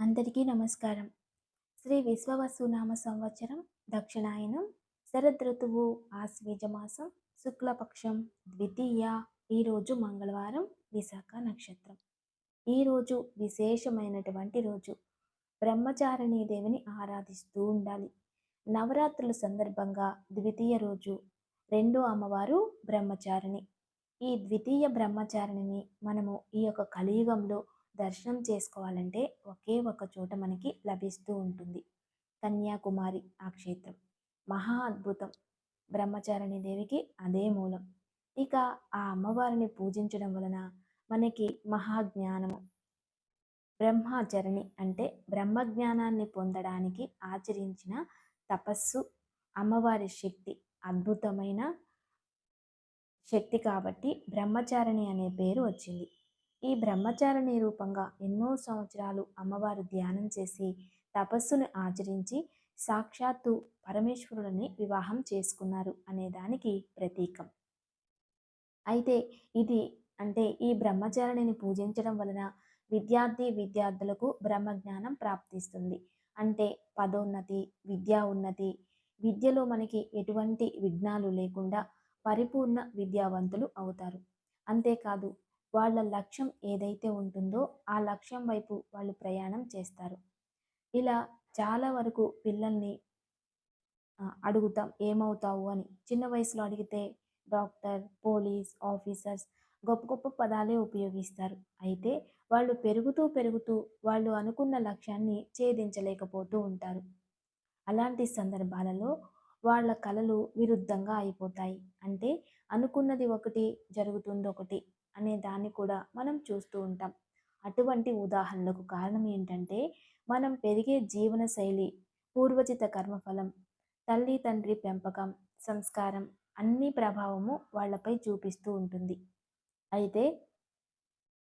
అందరికీ నమస్కారం. శ్రీ విశ్వవసునామ సంవత్సరం దక్షిణాయనం శరదృతువు ఆశ్వీజమాసం శుక్లపక్షం ద్వితీయ ఈరోజు మంగళవారం విశాఖ నక్షత్రం. ఈరోజు విశేషమైనటువంటి రోజు. బ్రహ్మచారిణీ దేవిని ఆరాధిస్తూ ఉండాలి. నవరాత్రుల సందర్భంగా ద్వితీయ రోజు. రెండో అమ్మవారు బ్రహ్మచారిణి. ఈ ద్వితీయ బ్రహ్మచారిణిని మనము ఈ యొక్క కలియుగంలో దర్శనం చేసుకోవాలంటే ఒకే ఒక చోట మనకి లభిస్తూ ఉంటుంది. కన్యాకుమారి ఆ క్షేత్రం. మహా అద్భుతం. బ్రహ్మచారిణి దేవికి అదే మూలం. ఇక ఆ అమ్మవారిని పూజించడం వలన మనకి మహాజ్ఞానము బ్రహ్మచరణి అంటే బ్రహ్మజ్ఞానాన్ని పొందడానికి ఆచరించిన తపస్సు అమ్మవారి శక్తి అద్భుతమైన శక్తి కాబట్టి బ్రహ్మచారిణి అనే పేరు వచ్చింది. ఈ బ్రహ్మచారిణి రూపంగా ఎన్నో సంవత్సరాలు అమ్మవారు ధ్యానం చేసి తపస్సును ఆచరించి సాక్షాత్తు పరమేశ్వరుడిని వివాహం చేసుకున్నారు అనే దానికి ప్రతీకం. అయితే ఇది అంటే ఈ బ్రహ్మచారిణిని పూజించడం వలన విద్యార్థి విద్యార్థులకు బ్రహ్మజ్ఞానం ప్రాప్తిస్తుంది. అంటే పదోన్నతి విద్యా ఉన్నతి విద్యలో మనకి ఎటువంటి విఘ్నాలు లేకుండా పరిపూర్ణ విద్యావంతులు అవుతారు. అంతేకాదు వాళ్ళ లక్ష్యం ఏదైతే ఉంటుందో ఆ లక్ష్యం వైపు వాళ్ళు ప్రయాణం చేస్తారు. ఇలా చాలా వరకు పిల్లల్ని అడుగుతాం ఏమవుతావు? అని. చిన్న వయసులో అడిగితే డాక్టర్ పోలీస్ ఆఫీసర్స్ గొప్ప గొప్ప పదాలే ఉపయోగిస్తారు. అయితే వాళ్ళు పెరుగుతూ పెరుగుతూ వాళ్ళు అనుకున్న లక్ష్యాన్ని ఛేదించలేకపోతూ ఉంటారు. అలాంటి సందర్భాలలో వాళ్ళ కళలు విరుద్ధంగా అయిపోతాయి. అంటే అనుకున్నది ఒకటి జరుగుతుంది ఒకటి అనే దాన్ని కూడా మనం చూస్తూ ఉంటాం. అటువంటి ఉదాహరణలకు కారణం ఏంటంటే మనం పెరిగే జీవన శైలి పూర్వజిత కర్మఫలం తల్లి తండ్రి పెంపకం సంస్కారం అన్ని ప్రభావము వాళ్ళపై చూపిస్తూ ఉంటుంది. అయితే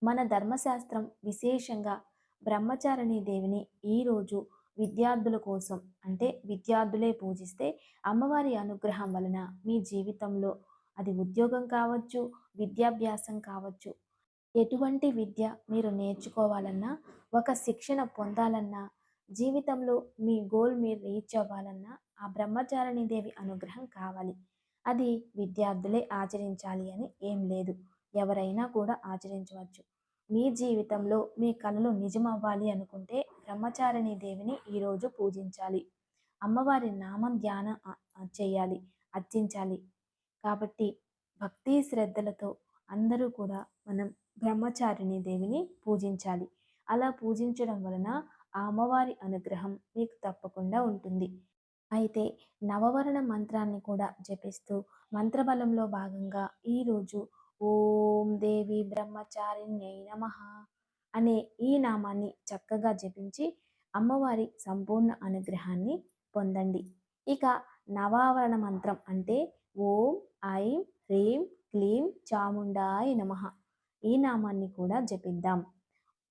మన ధర్మశాస్త్రం విశేషంగా బ్రహ్మచారిణీ దేవిని ఈరోజు విద్యార్థుల కోసం అంటే విద్యార్థులే పూజిస్తే అమ్మవారి అనుగ్రహం వలన మీ జీవితంలో అది ఉద్యోగం కావచ్చు విద్యాభ్యాసం కావచ్చు. ఎటువంటి విద్య మీరు నేర్చుకోవాలన్నా ఒక శిక్షణ పొందాలన్నా జీవితంలో మీ గోల్ మీరు రీచ్ అవ్వాలన్నా ఆ బ్రహ్మచారిణి దేవి అనుగ్రహం కావాలి. అది విద్యార్థులే ఆచరించాలి అని ఏం లేదు. ఎవరైనా కూడా ఆచరించవచ్చు. మీ జీవితంలో మీ కళలు నిజమవ్వాలి అనుకుంటే బ్రహ్మచారిణి దేవిని ఈరోజు పూజించాలి. అమ్మవారి నామం ధ్యానం చేయాలి అర్చించాలి. కాబట్టి భక్తి శ్రద్ధలతో అందరూ కూడా మనం బ్రహ్మచారిణి దేవిని పూజించాలి. అలా పూజించడం వలన ఆ అమ్మవారి అనుగ్రహం మీకు తప్పకుండా ఉంటుంది. అయితే నవవరణ మంత్రాన్ని కూడా జపిస్తూ మంత్రబలంలో భాగంగా ఈరోజు ఓం దేవి బ్రహ్మచారిణ్యై నమ అనే ఈ నామాన్ని చక్కగా జపించి అమ్మవారి సంపూర్ణ అనుగ్రహాన్ని పొందండి. ఇక నవావరణ మంత్రం అంటే ఓం ఐం హ్రీం క్లీం చాముండాయ నమ ఈ నామాన్ని కూడా జపిద్దాం.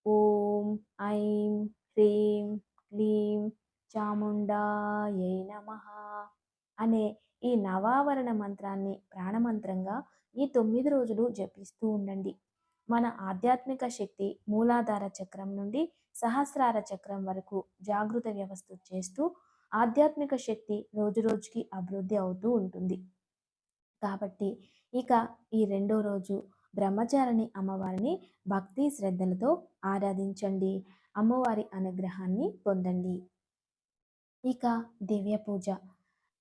ఓం ఐం హ్రీం క్లీం చాముండాయ నమ అనే ఈ నవావరణ మంత్రాన్ని ప్రాణమంత్రంగా ఈ తొమ్మిది రోజులు జపిస్తూ ఉండండి. మన ఆధ్యాత్మిక శక్తి మూలాధార చక్రం నుండి సహస్రార చక్రం వరకు జాగృత వ్యవస్థ చేస్తూ ఆధ్యాత్మిక శక్తి రోజు రోజుకి అభివృద్ధి అవుతూ ఉంటుంది. కాబట్టి ఇక ఈ రెండో రోజు బ్రహ్మచారిణి అమ్మవారిని భక్తి శ్రద్ధలతో ఆరాధించండి. అమ్మవారి అనుగ్రహాన్ని పొందండి. ఇక దివ్య పూజ.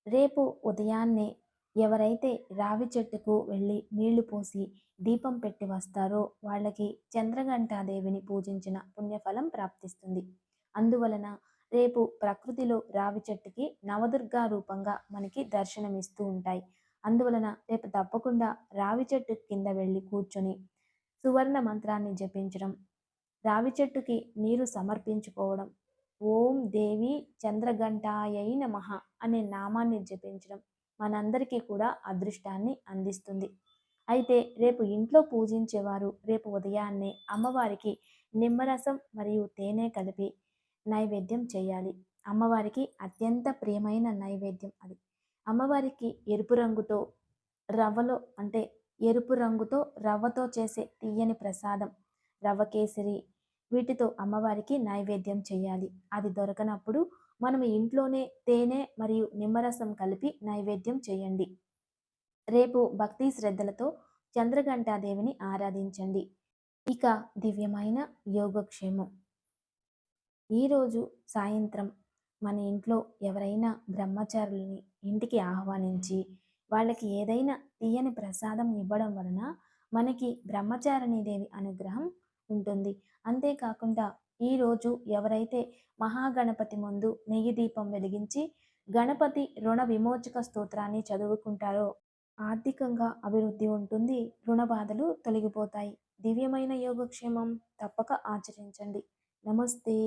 రేపు ఉదయాన్నే ఎవరైతే రావి చెట్టుకు వెళ్ళి నీళ్ళు పోసి దీపం పెట్టి వస్తారో వాళ్ళకి చంద్రఘంటాదేవిని పూజించిన పుణ్యఫలం ప్రాప్తిస్తుంది. అందువలన రేపు ప్రకృతిలో రావి చెట్టుకి నవదుర్గా రూపంగా మనకి దర్శనమిస్తూ ఉంటాయి. అందువలన రేపు తప్పకుండా రావి చెట్టు కింద వెళ్ళి కూర్చొని సువర్ణ మంత్రాన్ని జపించడం రావి చెట్టుకి నీరు సమర్పించుకోవడం ఓం దేవి చంద్రఘంటాయ నమః అనే నామాన్ని జపించడం మనందరికీ కూడా అదృష్టాన్ని అందిస్తుంది. అయితే రేపు ఇంట్లో పూజించేవారు రేపు ఉదయాన్నే అమ్మవారికి నిమ్మరసం మరియు తేనె కలిపి నైవేద్యం చేయాలి. అమ్మవారికి అత్యంత ప్రియమైన నైవేద్యం అది. అమ్మవారికి ఎరుపు రంగుతో రవ్వలో అంటే ఎరుపు రంగుతో రవ్వతో చేసే తీయని ప్రసాదం రవ్వ కేసరి వీటితో అమ్మవారికి నైవేద్యం చేయాలి. అది దొరకనప్పుడు మనం ఇంట్లోనే తేనె మరియు నిమ్మరసం కలిపి నైవేద్యం చేయండి. రేపు భక్తి శ్రద్ధలతో చంద్రఘంటాదేవిని ఆరాధించండి. ఇక దివ్యమైన యోగక్షేమం. ఈరోజు సాయంత్రం మన ఇంట్లో ఎవరైనా బ్రహ్మచారులని ఇంటికి ఆహ్వానించి వాళ్ళకి ఏదైనా తీయని ప్రసాదం ఇవ్వడం వలన మనకి బ్రహ్మచారిణి దేవి అనుగ్రహం ఉంటుంది. అంతేకాకుండా ఈరోజు ఎవరైతే మహాగణపతి ముందు నెయ్యి దీపం వెలిగించి గణపతి రుణ విమోచక స్తోత్రాన్ని చదువుకుంటారో ఆర్థికంగా అభివృద్ధి ఉంటుంది రుణ బాధలు తొలగిపోతాయి. దివ్యమైన యోగక్షేమం తప్పక ఆచరించండి. నమస్తే.